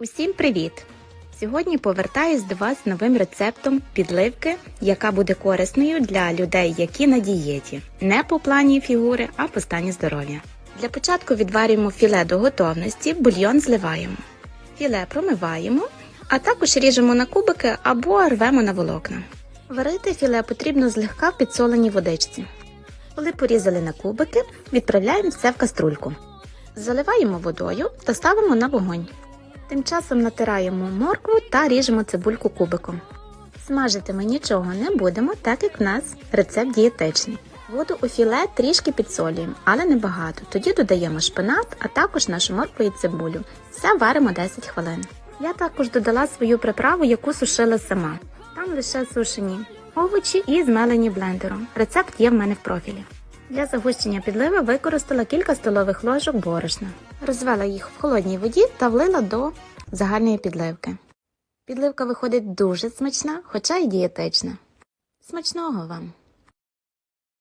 Усім привіт! Сьогодні повертаюсь до вас з новим рецептом підливки, яка буде корисною для людей, які на дієті, не по плані фігури, а по стані здоров'я. Для початку відварюємо філе до готовності, бульйон зливаємо. Філе промиваємо, а також ріжемо на кубики або рвемо на волокна. Варити філе потрібно злегка в підсоленій водичці. Коли порізали на кубики, відправляємо все в каструльку. Заливаємо водою та ставимо на вогонь. Тим часом натираємо моркву та ріжемо цибульку кубиком. Смажити ми нічого не будемо, так як в нас рецепт дієтичний. Воду у філе трішки підсолюємо, але не багато. Тоді додаємо шпинат, а також нашу моркву і цибулю. Все варимо 10 хвилин. Я також додала свою приправу, яку сушила сама. Там лише сушені овочі і змелені блендером. Рецепт є в мене в профілі. Для загущення підливи використала кілька столових ложок борошна. Розвела їх в холодній воді та влила до загальної підливки. Підливка виходить дуже смачна, хоча й дієтична. Смачного вам!